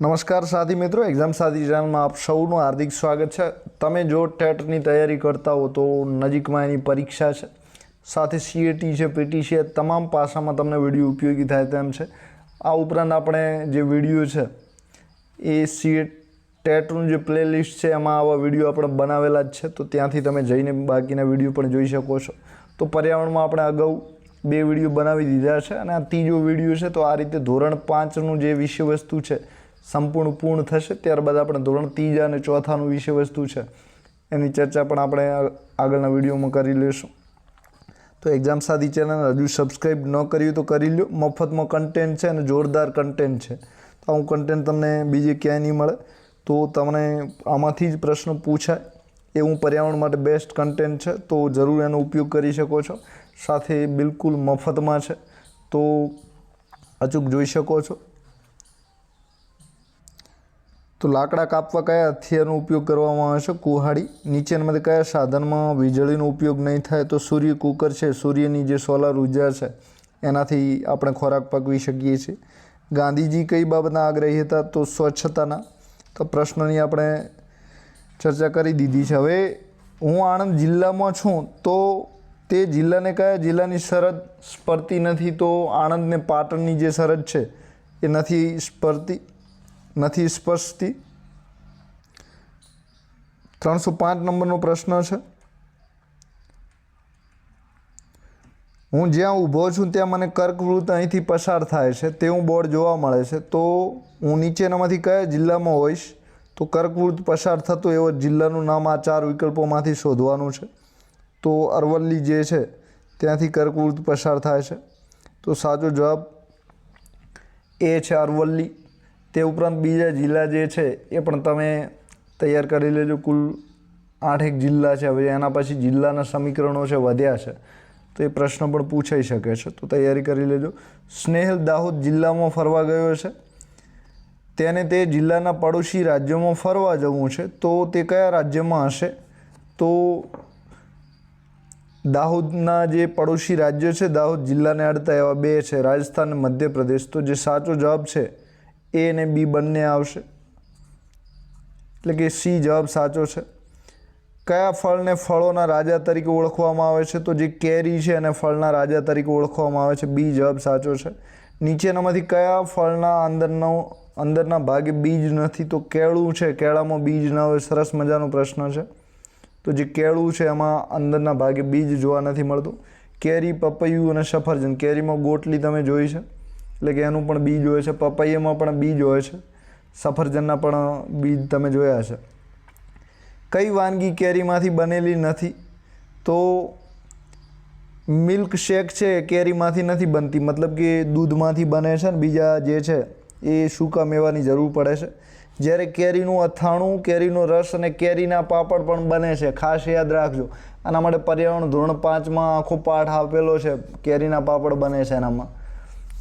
નમસ્કાર સાથી મિત્રો, એક્ઝામ સાથી ચેનલમાં આપ સૌનું હાર્દિક સ્વાગત છે. તમે જો ટેટની તૈયારી કરતા હો તો નજીકમાં એની પરીક્ષા છે. સાથે સીએટી છે પીટી છે તમામ પાસામાં તમને વીડિયો ઉપયોગી થાય તેમ છે. આ ઉપરાંત આપણે જે વીડિયો છે, એ સીએ ટેટનું જે પ્લેલિસ્ટ છે, એમાં આવા વીડિયો આપણે બનાવેલા જ છે. તો ત્યાંથી તમે જઈને બાકીના વીડિયો પણ જોઈ શકો છો. તો પર્યાવરણમાં આપણે અગાઉ બે વીડિયો બનાવી દીધા છે અને આ ત્રીજો વીડિયો છે. તો આ રીતે ધોરણ પાંચનું જે વિષય વસ્તુ છે સંપૂર્ણ પૂર્ણ થશે, ત્યારબાદ આપણે ધોરણ ત્રીજા અને ચોથાનું વિષય વસ્તુ છે. એની ચર્ચા પણ આપણે આગળના વિડીયોમાં કરી લઈશું તો એક્ઝામ સાદી ચેનલ હજુ સબસ્ક્રાઈબ ન કર્યું તો કરી લો મફતમાં કન્ટેન્ટ છે અને જોરદાર કન્ટેન્ટ છે. તો આવું કન્ટેન્ટ તમને બીજે ક્યાંય નહીં મળે. તો તમને આમાંથી જ પ્રશ્ન પૂછાય. એવું પર્યાવરણ માટે બેસ્ટ કન્ટેન્ટ છે. તો જરૂર એનો ઉપયોગ કરી શકો છો. સાથે બિલકુલ મફતમાં છે. તો અચૂક જોઈ શકો છો. તો લાકડા કાપવા કયા હથિયારનો ઉપયોગ કરવામાં આવે છે? કુહાડી. નીચેનામાંથી કયા સાધનમાં વીજળીનો ઉપયોગ નહીં થાય તો સૂર્ય કુકર છે. સૂર્યની જે સોલાર ઊર્જા છે, એનાથી આપણે ખોરાક પકવી શકીએ છીએ. ગાંધીજી કઈ બાબતના આગ્રહી હતા? તો સ્વચ્છતાના. તો પ્રશ્નની આપણે ચર્ચા કરી દીધી છે. હવે હું આણંદ જિલ્લામાં છું, તો તે જિલ્લાને કયા જિલ્લાની સરહદ સ્પર્તી નથી? તો આણંદને પાટણની જે સરહદ છે, એ નથી સ્પર્તી. નથી સ્પર્શતી ત્રણસો પાંચ નંબરનો પ્રશ્ન છે. હું જ્યાં ઊભો છું ત્યાં મને કર્કવૃત અહીંથી પસાર થાય છે, તેવું બોર્ડ જોવા મળે છે. તો હું નીચેનામાંથી કયા જિલ્લામાં હોઈશ? તો કર્કવૃત પસાર થતો એવો જિલ્લાનું નામ આ ચાર વિકલ્પોમાંથી શોધવાનું છે. તો અરવલ્લી જે છે, ત્યાંથી કર્કવૃત પસાર થાય છે. તો સાચો જવાબ એ છે અરવલ્લી. તે ઉપરાંત બીજા જિલ્લા જે છે, એ પણ તમે તૈયાર કરી લેજો. કુલ આઠેક જિલ્લા છે. હવે એના પછી જિલ્લાના સમીકરણો છે, વધ્યા છે. તો એ પ્રશ્ન પણ પૂછાઈ શકે છે. તો તૈયારી કરી લેજો. સ્નેહલ દાહોદ જિલ્લામાં ફરવા ગયો છે. તેને તે જિલ્લાના પડોશી રાજ્યોમાં ફરવા જવું છે. તો તે કયા રાજ્યમાં હશે? તો દાહોદના જે પડોશી રાજ્યો છે, દાહોદ જિલ્લાને અડતા એવા બે છે. રાજસ્થાન અને મધ્યપ્રદેશ. તો જે સાચો જવાબ છે એ અને બી બંને આવશે. એટલે કે સી જવાબ સાચો છે. કયા ફળને ફળોના રાજા તરીકે ઓળખવામાં આવે છે? તો જે કેરી છે એને ફળના રાજા તરીકે ઓળખવામાં આવે છે. બી જવાબ સાચો છે. નીચેનામાંથી કયા ફળના અંદરનો, અંદરના ભાગે બીજ નથી? તો કેળું છે. કેળામાં બીજ ના હોય સરસ મજાનો પ્રશ્ન છે. તો જે કેળું છે એમાં અંદરના ભાગે બીજ જોવા નથી મળતું. કેરી, પપૈયું અને સફરજન. કેરીમાં ગોટલી તમે જોઈ છે? એટલે કે એનું પણ બીજ હોય છે, પપૈયામાં પણ બીજ હોય છે, સફરજનના પણ બીજ તમે જોયા છે કઈ વાનગી કેરીમાંથી બનેલી નથી? તો મિલ્ક શેક છે, કેરીમાંથી નથી બનતી. મતલબ કે દૂધમાંથી બને છે ને બીજા જે છે, એ સૂકા મેવાની જરૂર પડે છે. જ્યારે કેરીનું અથાણું, કેરીનો રસ અને કેરીના પાપડ પણ બને છે, ખાસ યાદ રાખજો. આના માટે પર્યાવરણ ધોરણ પાંચમાં આખો પાઠ આપેલો છે, કેરીના પાપડ બને છે એનામાં.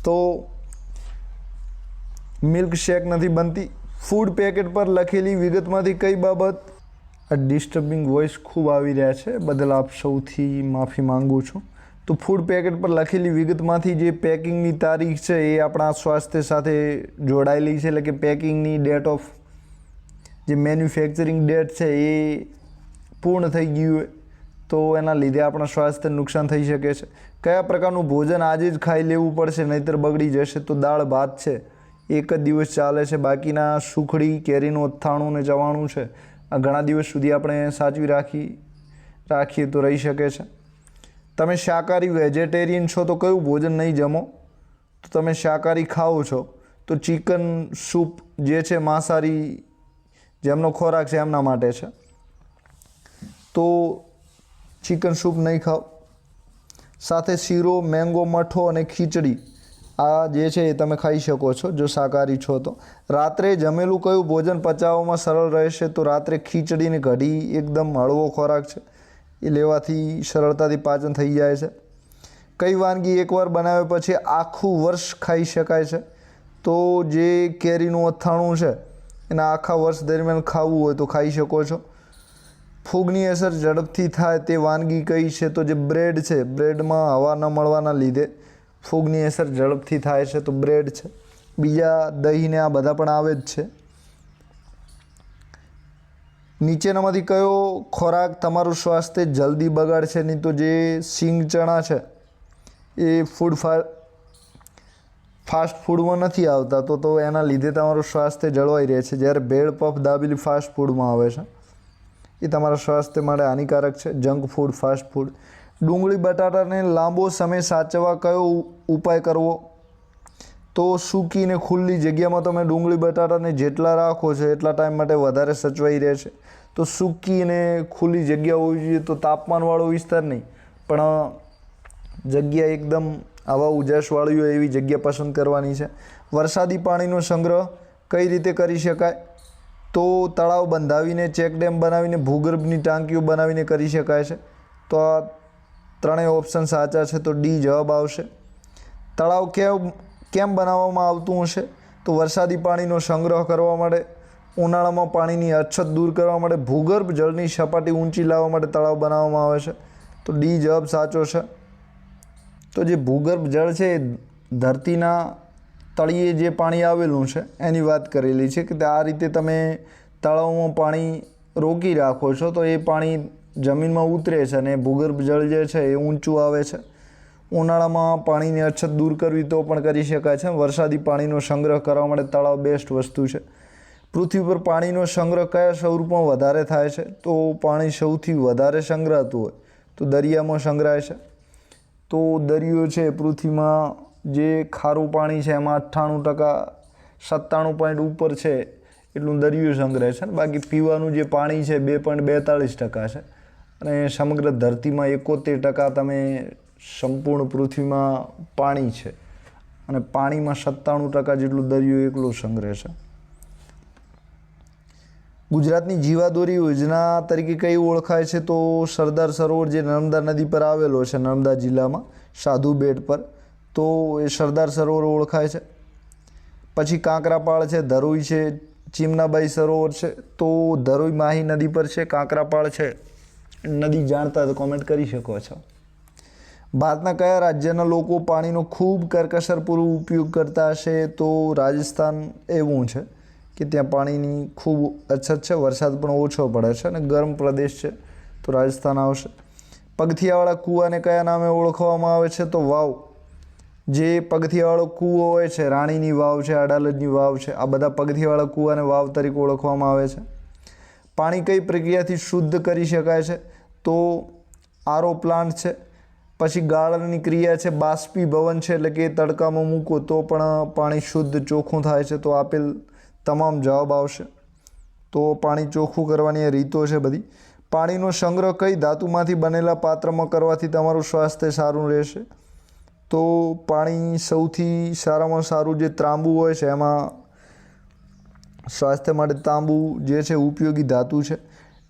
તો મિલ્કશેક નથી બનતી. ફૂડ પેકેટ પર લખેલી વિગતમાંથી કઈ બાબત? આ ડિસ્ટર્બિંગ વોઇસ ખૂબ આવી રહ્યા છે. બદલ આપ સૌથી માફી માંગુ છું. તો ફૂડ પેકેટ પર લખેલી વિગતમાંથી જે પેકિંગની તારીખ છે એ આપણા સ્વાસ્થ્ય સાથે જોડાયેલી છે. એટલે કે પેકિંગની ડેટ ઓફ જે મેન્યુફેક્ચરિંગ ડેટ છે એ પૂર્ણ થઈ ગયું હોય. તો એના લીધે આપણા સ્વાસ્થ્યને નુકસાન થઈ શકે છે. કયા પ્રકારનું ભોજન આજે જ ખાઈ લેવું પડશે, નહીંતર બગડી જશે તો દાળ ભાત છે. એક જ દિવસ ચાલે છે, બાકીના સુખડી, કેરીનું, અથાણું ને ચવાણું છે. આ ઘણા દિવસ સુધી આપણે સાચવી રાખી, રાખીએ તો રહી શકે છે. તમે શાકાહારી વેજીટેરિયન છો તો કયું ભોજન નહીં જમો? તો તમે શાકાહારી ખાઓ છો તો ચિકન સૂપ જે છે માંસાહારી જેમનો ખોરાક છે એમના માટે છે. તો ચિકન સૂપ નહીં ખાઓ. સાથે શીરો, મેંગો, મઠો અને ખીચડી. આ જે છે એ તમે ખાઈ શકો છો, જો શાકાહારી છો તો. રાત્રે જમેલું કયું ભોજન પચાવવામાં સરળ રહેશે તો રાત્રે ખીચડીની કઢી એકદમ હળવો ખોરાક છે. એ લેવાથી સરળતાથી પાચન થઈ જાય છે. કઈ વાનગી એકવાર બનાવ્યા પછી આખું વર્ષ ખાઈ શકાય છે? તો જે કેરીનું અથાણું છે, એના આખા વર્ષ દરમિયાન ખાવું હોય તો ખાઈ શકો છો. ફૂગની અસર ઝડપથી થાય તે વાનગી કઈ છે તો જે બ્રેડ છે, બ્રેડમાં હવા ન મળવાના લીધે ફૂગની અસર ઝડપથી થાય છે તો બ્રેડ છે. બીજા દહીં ને આ બધા પણ આવે જ છે. નીચેનામાંથી કયો ખોરાક તમારું સ્વાસ્થ્ય જલ્દી બગાડશે નહીં તો જે સિંગ ચણા છે, એ ફૂડ ફા ફાસ્ટ ફૂડમાં નથી આવતા તો તો એના લીધે તમારું સ્વાસ્થ્ય જળવાઈ રહે છે. જ્યારે ભેળ, પફ, દાબેલી ફાસ્ટ ફૂડમાં આવે છે. એ તમારા સ્વાસ્થ્ય માટે હાનિકારક છે. Junk food, fast food. ડુંગળી, બટાટાને લાંબો સમય સાચવવા કયો ઉપાય કરવો? તો સૂકી ને ખુલ્લી જગ્યામાં તમે ડુંગળી, બટાટાને જેટલા રાખો છો એટલા ટાઈમ માટે વધારે સચવાઈ રહે છે. તો સૂકી ને ખુલ્લી જગ્યા હોવી જોઈએ તો તાપમાનવાળો વિસ્તાર નહીં. પણ જગ્યા એકદમ આવા ઉજાસવાળી હોય એવી જગ્યા પસંદ કરવાની છે. વરસાદી પાણીનો સંગ્રહ કઈ રીતે કરી શકાય? તો તળાવ બંધાવીને ચેક ડેમ બનાવીને ભૂગર્ભની ટાંકીઓ બનાવીને કરી શકાય છે? તો આ ત્રણેય ઓપ્શન સાચા છે તો ડી જવાબ આવશે. તળાવ કેમ કેમ બનાવવામાં આવતું હશે? તો વરસાદી પાણીનો સંગ્રહ કરવા માટે, ઉનાળામાં પાણીની અછત દૂર કરવા માટે, ભૂગર્ભ જળની સપાટી ઊંચી લાવવા માટે તળાવ બનાવવામાં આવે છે. તો ડી જવાબ સાચો છે. તો જે ભૂગર્ભ જળ છે એ ધરતીના તળિયે જે પાણી આવેલું છે, એની વાત કરેલી છે કે આ રીતે તમે તળાવમાં પાણી રોકી રાખો છો, તો એ પાણી જમીનમાં ઉતરે છે અને ભૂગર્ભ જળ જે છે એ ઊંચું આવે છે. ઉનાળામાં પાણીની અછત દૂર કરવી તો પણ કરી શકાય છે. વરસાદી પાણીનો સંગ્રહ કરવા માટે તળાવ બેસ્ટ વસ્તુ છે. પૃથ્વી પર પાણીનો સંગ્રહ કયા સ્વરૂપમાં વધારે થાય છે? તો પાણી સૌથી વધારે સંગ્રહતું હોય તો દરિયામાં સંગ્રહાય છે. તો દરિયો છે પૃથ્વીમાં જે ખારું પાણી છે એમાં અઠ્ઠાણું ટકા, સત્તાણું પોઈન્ટ ઉપર છે એટલું દરિયું સંગ્રહ છે બાકી પીવાનું જે પાણી છે બે પોઈન્ટ બેતાળીસ ટકા છે. અને સમગ્ર ધરતીમાં એકોતેર ટકા તમે સંપૂર્ણ પૃથ્વીમાં પાણી છે. અને પાણીમાં સત્તાણું ટકા જેટલું દરિયો એકલો સંગ્રહ છે. ગુજરાતની જીવાદોરી યોજના તરીકે કઈ ઓળખાય છે તો સરદાર સરોવર જે નર્મદા નદી પર આવેલો છે, નર્મદા જિલ્લામાં સાધુ બેટ પર. તો એ સરદાર સરોવર ઓળખાય છે. પછી કાંકરાપાળ છે, ધરોઈ છે, ચીમનાબાઈ સરોવર છે, તો ધરોઈ માહી નદી પર છે, કાંકરાપાળ છે. નદી જાણતા તો કોમેન્ટ કરી શકો છો. ભારતના કયા રાજ્યના લોકો પાણીનો ખૂબ કરકસરપૂર્વક ઉપયોગ કરતા હશે તો રાજસ્થાન એવું છે કે ત્યાં પાણીની ખૂબ અછત છે, વરસાદ પણ ઓછો પડે છે અને ગરમ પ્રદેશ છે તો રાજસ્થાન આવશે. પગથિયાવાળા કૂવાને કયા નામે ઓળખવામાં આવે છે તો વાવ. જે પગથિયાવાળો કૂવો હોય છે, રાણીની વાવ છે, અડાલજની વાવ છે, આ બધા પગથિયાવાળા કૂવાને વાવ તરીકે ઓળખવામાં આવે છે. પાણી કઈ પ્રક્રિયાથી શુદ્ધ કરી શકાય છે? તો આરો પ્લાન્ટ છે, પછી ગાળણની ક્રિયા છે, બાષ્પીભવન છે, એટલે કે તડકામાં મૂકો તો પણ પાણી શુદ્ધ ચોખ્ખું થાય છે, તો આપેલ તમામ જવાબ આવશે. તો પાણી ચોખ્ખું કરવાની રીતો છે બધી. પાણીનો સંગ્રહ કઈ ધાતુમાંથી બનેલા પાત્રમાં કરવાથી તમારું સ્વાસ્થ્ય સારું રહેશે? તો પાણી સૌથી સારામાં સારું જે ત્રાંબુ હોય છે, એમાં સ્વાસ્થ્ય માટે તાંબુ જે છે, ઉપયોગી ધાતુ છે.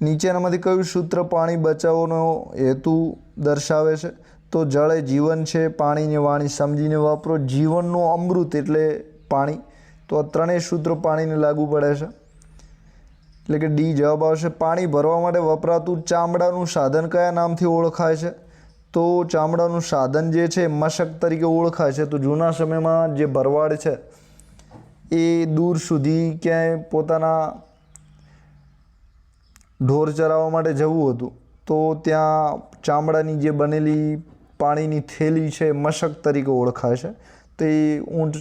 નીચેનામાંથી કયું સૂત્ર પાણી બચાવવાનો હેતુ દર્શાવે છે? તો જળ એ જીવન છે, પાણીને વાણી સમજીને વાપરો. જીવનનું અમૃત એટલે પાણી. તો આ ત્રણેય સૂત્રો પાણીને લાગુ પડે છે. એટલે કે ડી જવાબ આવશે, પાણી ભરવા માટે વપરાતું ચામડાનું સાધન કયા નામથી ઓળખાય છે? તો ચામડાનું સાધન જે છે, મશક તરીકે ઓળખાય છે. તો જૂના સમયમાં જે ભરવાડ છે, એ દૂર સુધી ક્યાંય પોતાના ઢોર ચરાવવા માટે જવું હતું. તો ત્યાં ચામડાની જે બનેલી પાણીની થેલી છે, મશક તરીકે ઓળખાય છે. તે ઊંટ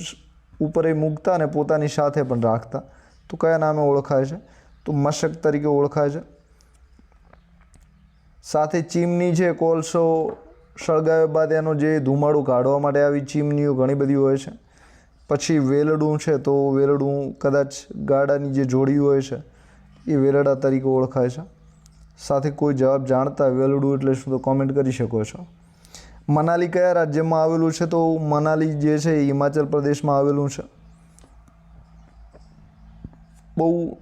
ઉપર એ મૂકતા અને પોતાની સાથે પણ રાખતા. તો કયા નામે ઓળખાય છે? તો મશક તરીકે ઓળખાય છે. સાથે ચીમની છે કોલસો સળગાવ્યા બાદ એનો જે ધુમાડો કાઢવા માટે આવી ચીમનીઓ ઘણી બધી હોય છે. પછી વેલડું છે તો વેલડું કદાચ ગાડાની જે જોડી હોય છે, એ વેલડા તરીકે ઓળખાય છે. સાથે કોઈ જવાબ જાણતા વેલડું એટલે શું તો કોમેન્ટ કરી શકો છો. મનાલી કયા રાજ્યમાં આવેલું છે તો મનાલી જે છે એ હિમાચલ પ્રદેશમાં આવેલું છે. બહુ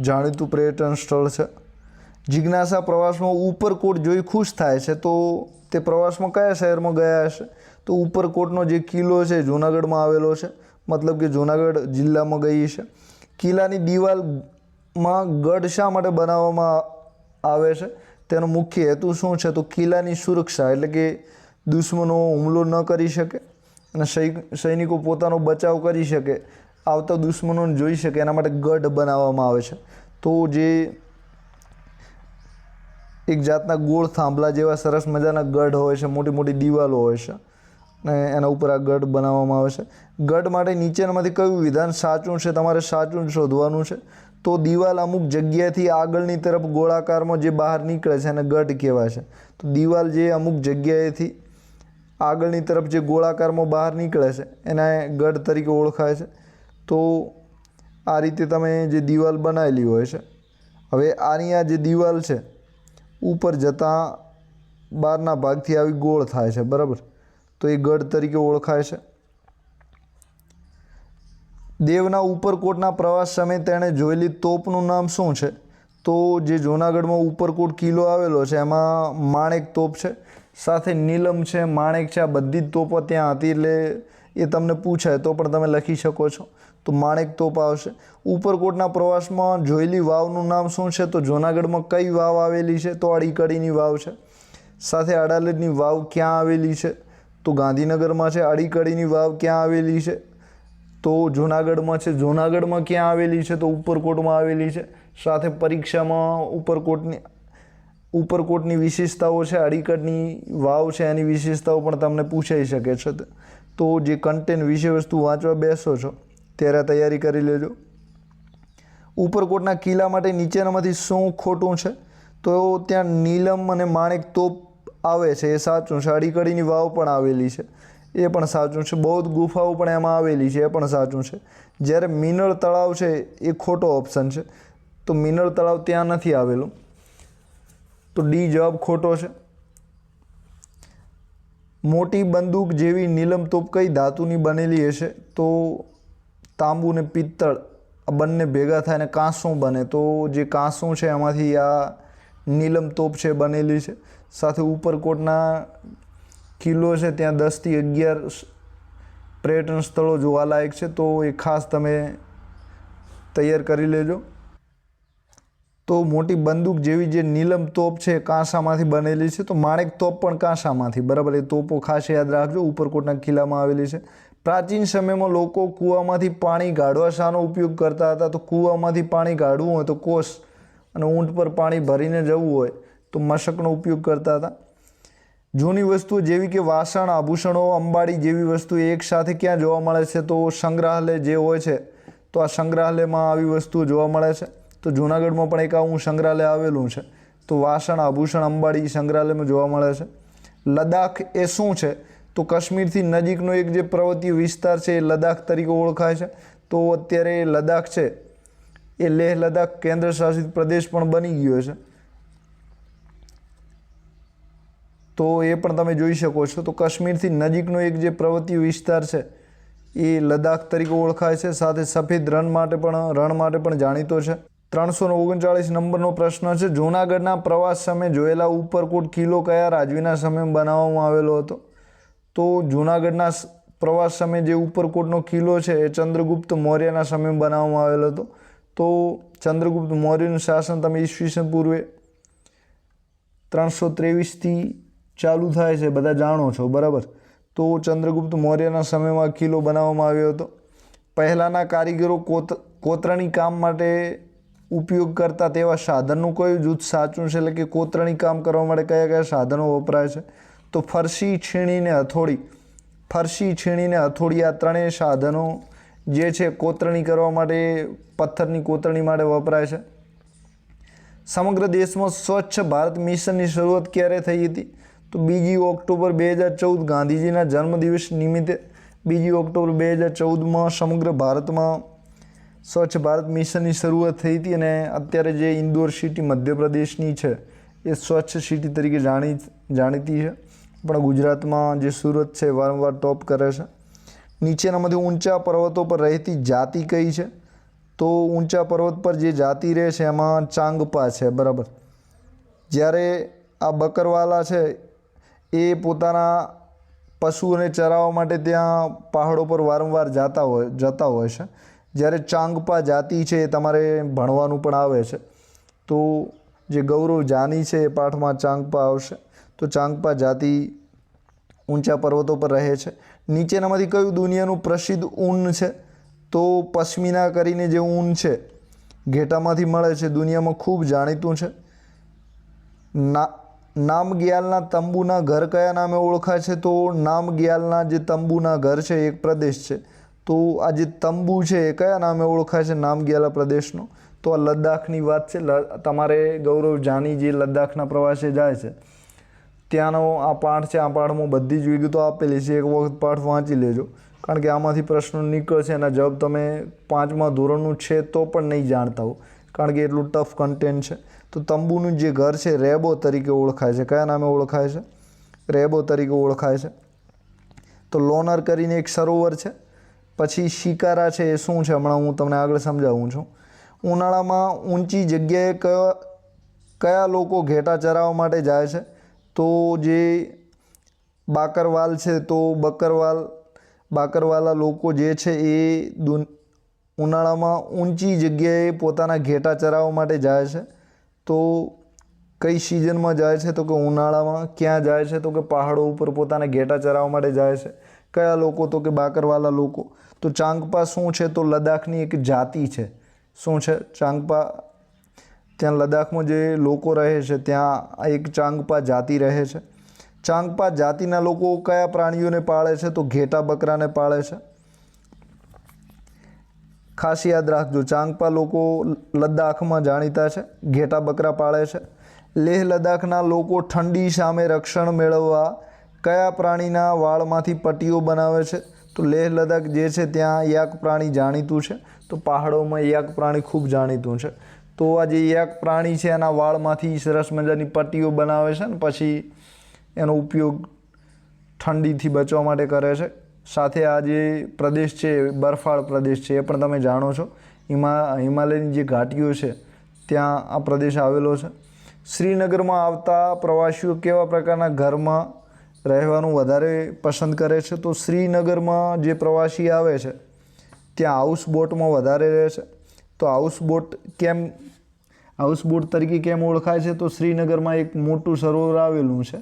જાણીતું પર્યટન સ્થળ છે. જિજ્ઞાસા પ્રવાસમાં ઉપરકોટ જોઈ ખુશ થાય છે, તો તે પ્રવાસમાં કયા શહેરમાં ગયા હશે? તો ઉપરકોટનો જે કિલ્લો છે, જૂનાગઢમાં આવેલો છે. મતલબ કે જૂનાગઢ જિલ્લામાં ગઈ છે. કિલ્લાની દિવાલમાં ગઢ શા માટે બનાવવામાં આવે છે? તેનો મુખ્ય હેતુ શું છે? તો કિલ્લાની સુરક્ષા, એટલે કે દુશ્મનો હુમલો ન કરી શકે અને સૈનિકો પોતાનો બચાવ કરી શકે. આવતા દુશ્મનોને જોઈ શકે, એના માટે ગઢ બનાવવામાં આવે છે. તો જે એક જાતના ગોળ થાંભલા જેવા સરસ મજાના ગઢ હોય છે, મોટી મોટી દિવાલો હોય છે અને એના ઉપર આ ગઢ બનાવવામાં આવે છે. ગઢ માટે નીચેનામાંથી કયું વિધાન સાચું છે, તમારે સાચું શોધવાનું છે? તો દિવાલ અમુક જગ્યાએથી આગળની તરફ ગોળાકારમાં જે બહાર નીકળે છે એને ગઢ કહેવાય છે. તો દિવાલ જે અમુક જગ્યાએથી આગળની તરફ જે ગોળાકારમાં બહાર નીકળે છે, એને ગઢ તરીકે ઓળખાય છે. તો આ રીતે તમે જે દિવાલ બનાવેલી હોય છે, હવે આની આ જે દિવાલ છે ઉપર જતાં બહારના ભાગથી આવી ગોળ થાય છે, બરાબર? તો એ ગઢ તરીકે ઓળખાય છે. દેવના ઉપરકોટના પ્રવાસ સમયે તેણે જોયેલી તોપનું નામ શું છે? તો જે જૂનાગઢમાં ઉપરકોટ કિલ્લો આવેલો છે, એમાં માણેક તોપ છે. સાથે નીલમ છે, માણેક છે, આ બધી જ તોપો ત્યાં હતી એટલે એ તમને પૂછાય તો પણ તમે લખી શકો છો. તો માણેક તોપ આવશે. ઉપરકોટના પ્રવાસમાં જોયેલી વાવનું નામ શું છે? તો જૂનાગઢમાં કઈ વાવ આવેલી છે? તો અડીકડીની વાવ છે. સાથે અડાલજની વાવ ક્યાં આવેલી છે? તો ગાંધીનગરમાં છે. અડીકડીની વાવ ક્યાં આવેલી છે? તો જૂનાગઢમાં છે. જૂનાગઢમાં ક્યાં આવેલી છે? તો ઉપરકોટમાં આવેલી છે. સાથે પરીક્ષામાં ઉપરકોટની ઉપરકોટની વિશેષતાઓ છે. અડીકડની વાવ છે. એની વિશેષતાઓ પણ તમને પૂછાઈ શકે છે. તો જે કન્ટેન્ટ વિષય વસ્તુ વાંચવા બેસો છો ત્યારે તૈયારી કરી લેજો. ઉપરકોટના કિલ્લા માટે નીચેનામાંથી શું ખોટું છે? તો ત્યાં નીલમ અને માણેક તોપ આવે છે, એ સાચું છે. અડીકડીની વાવ પણ આવેલી છે. એ પણ સાચું છે. બૌદ્ધ ગુફાઓ પણ એમાં આવેલી છે, એ પણ સાચું છે. જ્યારે મિનળ તળાવ છે, એ ખોટો ઓપ્શન છે. તો મિનળ તળાવ ત્યાં નથી આવેલું. તો ડી જવાબ ખોટો છે. મોટી બંદૂક જેવી નીલમ તોપ કઈ ધાતુની બનેલી હશે? તો તાંબુ ને પિત્તળ આ બંને ભેગા થાય અને કાંસું બને, તો જે કાંસું છે એમાંથી આ નીલમ તોપ છે બનેલી છે. સાથે ઉપરકોટના કિલ્લો છે, ત્યાં દસથી અગિયાર પર્યટન સ્થળો જોવાલાયક છે, તો એ ખાસ તમે તૈયાર કરી લેજો. તો મોટી બંદૂક જેવી જે નીલમ તોપ છે કાંસામાંથી બનેલી છે, તો માણેક તોપ પણ કાંસામાંથી, બરાબર? એ તોપો ખાસ યાદ રાખજો, ઉપરકોટના કિલ્લામાં આવેલી છે. પ્રાચીન સમયમાં લોકો કૂવામાંથી પાણી કાઢવા શાનો ઉપયોગ કરતા હતા. તો કૂવામાંથી પાણી કાઢવું હોય તો કોસ અને ઊંટ પર પાણી ભરીને જવું હોય તો મશકનો ઉપયોગ કરતા હતા. જૂની વસ્તુઓ જેવી કે વાસણ, આભૂષણો, અંબાડી જેવી વસ્તુ એક સાથે ક્યાં જોવા મળે છે? તો સંગ્રહાલય જે હોય છે, તો આ સંગ્રહાલયમાં આવી વસ્તુઓ જોવા મળે છે. તો જૂનાગઢમાં પણ એક આવું સંગ્રહાલય આવેલું છે. તો વાસણ, આભૂષણ, અંબાડી સંગ્રહાલયમાં જોવા મળે છે. લદ્દાખ એ શું છે? તો કાશ્મીરથી નજીકનો એક જે પર્વતીય વિસ્તાર છે એ લદ્દાખ તરીકે ઓળખાય છે. તો અત્યારે એ લદ્દાખ છે, એ લેહ લદ્દાખ કેન્દ્ર શાસિત પ્રદેશ પણ બની ગયો છે. તો એ પણ તમે જોઈ શકો છો. તો કાશ્મીરથી નજીકનો એક જે પર્વતીય વિસ્તાર છે, એ લદ્દાખ તરીકે ઓળખાય છે. સાથે સફેદ રણ માટે પણ, રણ માટે પણ જાણીતો છે. ત્રણસો ઓગણચાળીસ નંબરનો પ્રશ્ન છે, જૂનાગઢના પ્રવાસ સમયે જોયેલા ઉપરકોટ કિલ્લો કયા રાજવીના સમયે બનાવવામાં આવેલો હતો? તો જૂનાગઢના પ્રવાસ સમયે જે ઉપરકોટનો કિલ્લો છે, એ ચંદ્રગુપ્ત મૌર્યના સમયમાં બનાવવામાં આવેલો હતો. તો ચંદ્રગુપ્ત મૌર્યનું શાસન તમે ઈસવીસન પૂર્વે ત્રણસો ત્રેવીસથી ચાલુ થાય છે, બધા જાણો છો, બરાબર? તો ચંદ્રગુપ્ત મૌર્યના સમયમાં કિલ્લો બનાવવામાં આવ્યો હતો. પહેલાંના કારીગરો કોત, કોતરણી કામ માટે ઉપયોગ કરતા તેવા સાધનનું કયું? જૂથ સાચું છે, એટલે કે કોતરણી કામ કરવા માટે કયા કયા સાધનો વપરાય છે? તો ફરસી છીણીને હથોડી, ફરસી છીણીને હથોડી આ ત્રણેય સાધનો જે છે કોતરણી કરવા માટે, પથ્થરની કોતરણી માટે વપરાય છે. સમગ્ર દેશમાં સ્વચ્છ ભારત મિશનની શરૂઆત ક્યારે થઈ હતી? તો બીજી ઓક્ટોબર બે હજાર ચૌદ ગાંધીજીના જન્મદિવસ નિમિત્તે બીજી ઓક્ટોબર બે હજાર ચૌદમાં સમગ્ર ભારતમાં સ્વચ્છ ભારત મિશનની શરૂઆત થઈ હતી અને અત્યારે જે ઇન્દોર સિટી મધ્યપ્રદેશની છે એ સ્વચ્છ સિટી તરીકે જાણી, જાણીતી છે. પણ ગુજરાતમાં જે સુરત છે વારંવાર ટોપ કરે છે. નીચેનામાંથી ઊંચા પર્વતો પર રહેતી જાતિ કઈ છે? તો ઊંચા પર્વત પર જે જાતિ રહે છે એમાં ચાંગપા છે, બરાબર. જ્યારે આ બકરવાલા છે, એ પોતાના પશુઓને ચરાવવા માટે ત્યાં પહાડો પર વારંવાર જતા હોય જતા હોય છે. જ્યારે ચાંગપા જાતિ છે, એ તમારે ભણવાનું પણ આવે છે. તો જે ગૌરવ જાની છે, એ પાઠમાં ચાંગપા આવશે. તો ચાંગપા જાતિ ઊંચા પર્વતો પર રહે છે. નીચેનામાંથી કયું દુનિયાનું પ્રસિદ્ધ ઊન છે? તો પશ્મિના કરીને જે ઊન છે, ઘેટામાંથી મળે છે, દુનિયામાં ખૂબ જાણીતું છે. ના, નામગ્યાલના તંબુના ઘર કયા નામે ઓળખાય છે? તો નામગ્યાલના જે તંબુના ઘર છે એક પ્રદેશ છે. તો આ જે તંબુ છે, એ કયા નામે ઓળખાય છે નામગ્યાલા પ્રદેશનો? તો આ લદ્દાખની વાત છે. તમારે ગૌરવ જાની જે લદ્દાખના પ્રવાસે જાય છે. ત્યાંનો આ પાઠ છે, આ પાઠમાં બધી જ વિગતો આપેલી છે, એક વખત પાઠ વાંચી લેજો. કારણ કે આમાંથી પ્રશ્નો નીકળશે એના જવાબ તમે પાંચમા ધોરણનું છે તો પણ નહીં જાણતા હો. કારણ કે એટલું ટફ કન્ટેન્ટ છે. તો તંબુનું જે ઘર છે, રેબો તરીકે ઓળખાય છે. કયા નામે ઓળખાય છે? રેબો તરીકે ઓળખાય છે. તો લોનર કરીને એક સરોવર છે. પછી શિકારા છે, એ શું છે? હમણાં હું તમને આગળ સમજાવું છું. ઉનાળામાં ઊંચી જગ્યાએ કયા કયા લોકો ઘેટા ચરાવવા માટે જાય છે? તો જે બાકરવાલ છે, તો બકરવાલ, બાકરવાલા લોકો જે છે એ ઉનાળામાં ઊંચી જગ્યાએ પોતાના ઘેટા ચરાવવા માટે જાય છે. તો કઈ સિઝનમાં જાય છે? તો કે ઉનાળામાં. ક્યાં જાય છે? તો કે પહાડો ઉપર પોતાના ઘેટા ચરાવવા માટે જાય છે. કયા લોકો? તો કે બાકરવાલા લોકો. તો ચાંગપા શું છે? તો લદ્દાખની એક જાતિ છે. શું છે? ચાંગપા ત્યાં લદ્દાખમાં જે લોકો રહે છે, ત્યાં એક ચાંગપા જાતિ રહે છે. ચાંગપા જાતિના લોકો કયા પ્રાણીઓને પાળે છે? તો ઘેટા બકરાને પાળે છે. ખાસ યાદ રાખજો, ચાંગપા લોકો લદ્દાખમાં જાણીતા છે, ઘેટા બકરા પાળે છે. લેહ લદ્દાખના લોકો ઠંડી સામે રક્ષણ મેળવવા કયા પ્રાણીના વાળમાંથી પટ્ટીઓ બનાવે છે? તો લેહ લદ્દાખ જે છે, ત્યાં યાક પ્રાણી જાણીતું છે. તો પહાડોમાં યાક પ્રાણી ખૂબ જાણીતું છે. તો આ જે એક પ્રાણી છે, એના વાળમાંથી સરસ મજાની પટ્ટીઓ બનાવે છે ને, પછી એનો ઉપયોગ ઠંડીથી બચવા માટે કરે છે. સાથે આ જે પ્રદેશ છે, બરફાળ પ્રદેશ છે, એ પણ તમે જાણો છો. હિમા, હિમાલયની જે ઘાટીઓ છે, ત્યાં આ પ્રદેશ આવેલો છે. શ્રીનગરમાં આવતા પ્રવાસીઓ કેવા પ્રકારના ઘરમાં રહેવાનું વધારે પસંદ કરે છે? તો શ્રીનગરમાં જે પ્રવાસી આવે છે, ત્યાં હાઉસ બોટમાં વધારે રહે છે. તો હાઉસ બોટ કેમ હાઉસ બોટ તરીકે કેમ ઓળખાય છે? તો શ્રીનગરમાં એક મોટું સરોવર આવેલું છે.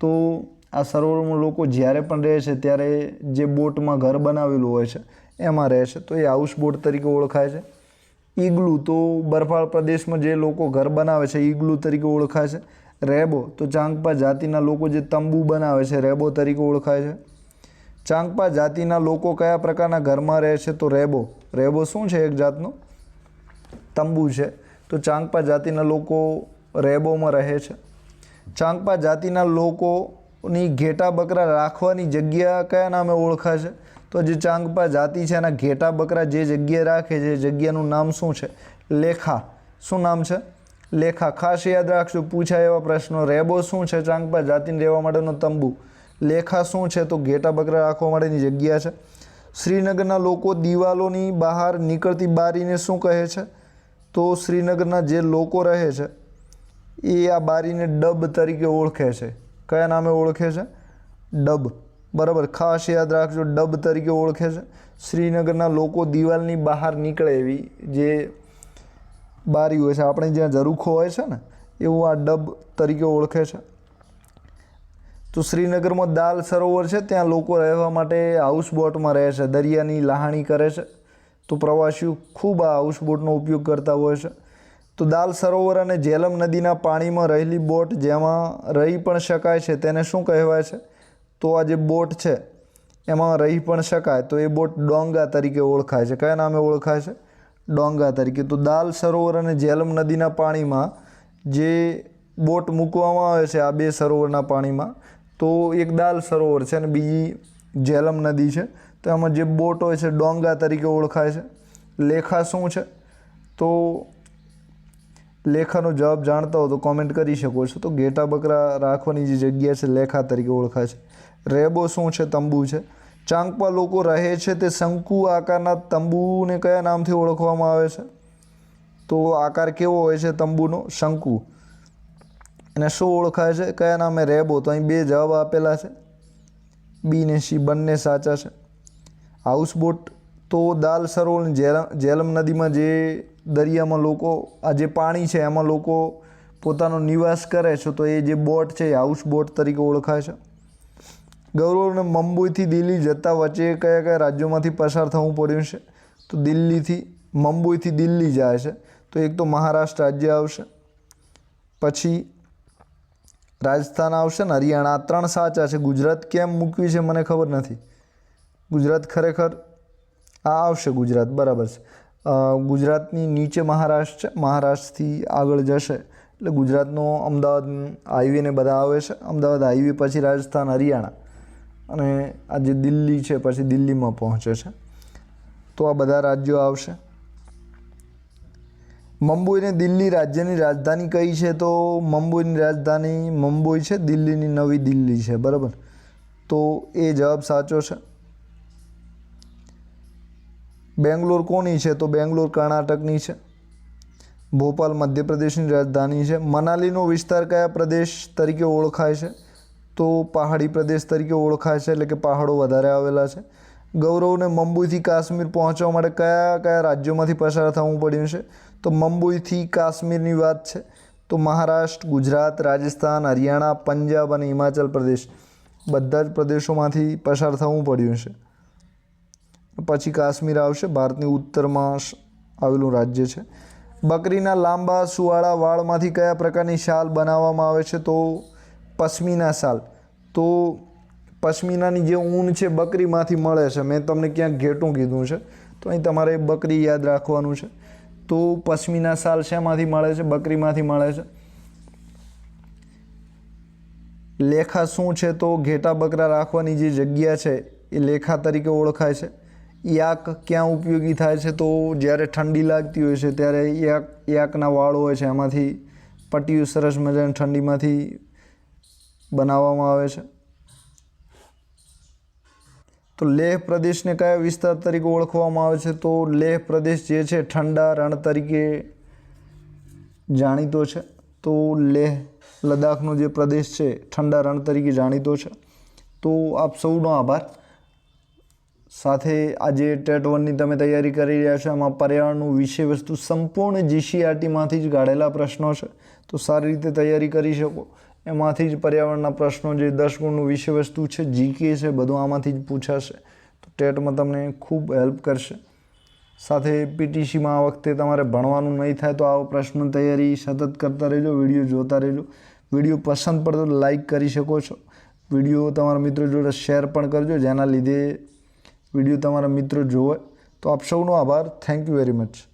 તો આ સરોવરમાં લોકો જ્યારે પણ રહે છે, ત્યારે જે બોટમાં ઘર બનાવેલું હોય છે, એમાં રહે છે. તો એ હાઉસ બોટ તરીકે ઓળખાય છે. ઈગલુ તો બરફાળ પ્રદેશમાં જે લોકો ઘર બનાવે છે, ઈગલુ તરીકે ઓળખાય છે. રેબો તો ચાંગપા જાતિના લોકો જે તંબુ બનાવે છે, રેબો તરીકે ઓળખાય છે. ચાંગપા જાતિના લોકો કયા પ્રકારના ઘરમાં રહે છે? તો રેબો. રેબો શું છે એક જાતનો? તંબુ છે. તો ચાંગપા જાતિના લોકો રેબોમાં રહે છે. ચાંગપા જાતિના લોકોની ઘેટા બકરા રાખવાની જગ્યા કયા નામે ઓળખાશે તો જે ચાંગપા જાતિ છે એના ઘેટા બકરા જે જગ્યાએ રાખે છે જગ્યાનું નામ શું છે? લેખા. શું નામ છે? લેખા. ખાસ યાદ રાખજો, પૂછાય એવા પ્રશ્નો. રેબો શું છે? ચાંગપા જાતિને રહેવા માટેનો તંબુ. લેખા શું છે? તો ઘેટા બકરા રાખવા માટેની જગ્યા છે. શ્રીનગરના લોકો દિવાલોની બહાર નીકળતી બારીને શું કહે છે? તો શ્રીનગરના જે લોકો રહે છે, એ આ બારીને ડબ તરીકે ઓળખે છે. કયા નામે ઓળખે છે? ડબ. બરાબર. ખાસ યાદ રાખજો, ડબ તરીકે ઓળખે છે. શ્રીનગરના લોકો દિવાલની બહાર નીકળે એવી જે બારી હોય છે. આપણે જ્યાં ઝરૂખો હોય છે ને, એવું આ ડબ તરીકે ઓળખે છે. તો શ્રીનગરમાં દાલ સરોવર છે, ત્યાં લોકો રહેવા માટે હાઉસ બોટમાં રહે છે. દરિયાની લહાણી કરે છે. તો પ્રવાસીઓ ખૂબ આ હાઉસ બોટનો ઉપયોગ કરતા હોય છે. તો દાલ સરોવર અને જેલમ નદીના પાણીમાં રહેલી બોટ જેમાં રહી પણ શકાય છે તેને શું કહેવાય છે? તો આ જે બોટ છે, એમાં રહી પણ શકાય. તો એ બોટ ડોંગા તરીકે ઓળખાય છે. કયા નામે ઓળખાય છે? ડોંગા તરીકે. તો દાલ સરોવર અને જેલમ નદીના પાણીમાં જે બોટ મૂકવામાં આવે છે, આ બે સરોવરના પાણીમાં, તો એક દાલ સરોવર છે અને બીજી જેલમ નદી છે. તો એમાં જે બોટ હોય છે, ડોંગા તરીકે ઓળખાય છે. લેખા શું છે? તો લેખાનો જવાબ જાણતા હો તો કોમેન્ટ કરી શકો છો. તો ઘેટા બકરા રાખવાની જે જગ્યા છે, લેખા તરીકે ઓળખાય છે. રેબો શું છે? તંબુ છે. ચાંગપા લોકો રહે છે તે શંકુ આકારના તંબુને કયા નામથી ઓળખવામાં આવે છે? તો આકાર કેવો હોય છે તંબુનો? શંકુ. એને શું ઓળખાય છે? કયા નામે રેબો? તો અહીં બે જવાબ આપેલા છે. બી ને સી બંને સાચા છે. હાઉસ બોટ તો દાલ સરોવર જેલમ નદીમાં જે દરિયામાં લોકો, આ જે પાણી છે, એમાં લોકો પોતાનો નિવાસ કરે છે, તો એ જે બોટ છે, એ હાઉસ બોટ તરીકે ઓળખાય છે. ગૌરવને મુંબઈથી દિલ્હી જતા વચ્ચે કયા કયા રાજ્યોમાંથી પસાર થવું પડ્યું છે? તો દિલ્હીથી, મુંબઈથી દિલ્હી જાય છે. તો એક તો મહારાષ્ટ્ર રાજ્ય આવશે. પછી રાજસ્થાન આવશે ને, હરિયાણા. આ ત્રણ સાચા છે. ગુજરાત કેમ મૂકવી છે મને ખબર નથી. ગુજરાત ખરેખર, આ આવશે ગુજરાત, બરાબર છે. ગુજરાતની નીચે મહારાષ્ટ્ર છે, મહારાષ્ટ્રથી આગળ જશે. એટલે ગુજરાતનો અમદાવાદ હાઈવેને બધા આવે છે. અમદાવાદ હાઈવે પછી રાજસ્થાન, હરિયાણા. અને આ જે દિલ્હી છે, પછી દિલ્હીમાં પહોંચે છે. તો આ બધા રાજ્યો આવશે. મુંબઈ દિલ્હી રાજ્યની રાજધાની કઈ છે? તો મુંબઈની રાજધાની મુંબઈ છે, દિલ્હીની નવી દિલ્હી છે, બરાબર? તો એ જવાબ સાચો છે. બેંગ્લોર કોની છે? તો બેંગ્લોર કર્ણાટકની છે. ભોપાલ મધ્યપ્રદેશની રાજધાની છે. મનાલીનો વિસ્તાર કયા પ્રદેશ તરીકે ઓળખાય છે? તો પહાડી પ્રદેશ તરીકે ઓળખાય છે, એટલે કે પહાડો વધારે આવેલા છે. ગૌરવને મુંબઈથી કાશ્મીર પહોંચવા માટે કયા કયા રાજ્યોમાંથી પસાર થવું પડ્યું છે? તો મુંબઈથી કાશ્મીરની વાત છે. તો મહારાષ્ટ્ર, ગુજરાત, રાજસ્થાન, હરિયાણા, પંજાબ અને હિમાચલ પ્રદેશ. બધા જ પ્રદેશોમાંથી પસાર થવું પડ્યું છે. પછી કાશ્મીર આવશે. ભારતની ઉત્તરમાં આવેલું રાજ્ય છે. બકરીના લાંબા સુવાળા વાળમાંથી કયા પ્રકારની શાલ બનાવવામાં આવે છે? તો પશ્મિના શાલ. તો પશ્મિનાની જે ઊન છે બકરીમાંથી મળે છે. મેં તમને ક્યાંક ઘેટું કીધું છે. તો અહીં તમારે બકરી યાદ રાખવાનું છે. તો પશ્મિના શાલ શેમાંથી મળે છે? બકરીમાંથી મળે છે. લેખા શું છે? તો ઘેટા બકરા રાખવાની જે જગ્યા છે એ લેખા તરીકે ઓળખાય છે. યાક ક્યાં ઉપયોગી થાય છે? તો જ્યારે ઠંડી લાગતી હોય છે, ત્યારે યાક, યાકના વાળ હોય છે, એમાંથી પટ્ટીઓ સરસ મજાની ઠંડીમાંથી બનાવવામાં આવે છે. તો લેહ પ્રદેશને કયા વિસ્તાર તરીકે ઓળખવામાં આવે છે? તો લેહ પ્રદેશ જે છે, ઠંડા રણ તરીકે જાણીતો છે. તો લેહ લદ્દાખનો જે પ્રદેશ છે, ઠંડા રણ તરીકે જાણીતો છે. તો આપ સૌનો આભાર. સાથે આજે ટેટ વનની તમે તૈયારી કરી રહ્યા છો, એમાં પર્યાવરણનું વિષય વસ્તુ સંપૂર્ણ જીસીઆરટીમાંથી જ ગાળેલા પ્રશ્નો છે. તો સારી રીતે તૈયારી કરી શકો. એમાંથી જ પર્યાવરણના પ્રશ્નો જે દસ ગુણનું વિષય વસ્તુ છે જીકે છે, બધું આમાંથી જ પૂછાશે. તો ટેટમાં તમને ખૂબ હેલ્પ કરશે. સાથે પીટીસીમાં આ વખતે તમારે ભણવાનું નહીં થાય તો આવો પ્રશ્ન તૈયારી સતત કરતા રહેજો, વીડિયો જોતા રહેજો. વીડિયો પસંદ પડતો લાઈક કરી શકો છો. વીડિયો તમારા મિત્રો જોડે શેર પણ કરજો, જેના લીધે વીડિયો તમારા મિત્રો જોવે તો આપ સૌનો આભાર. Thank you very much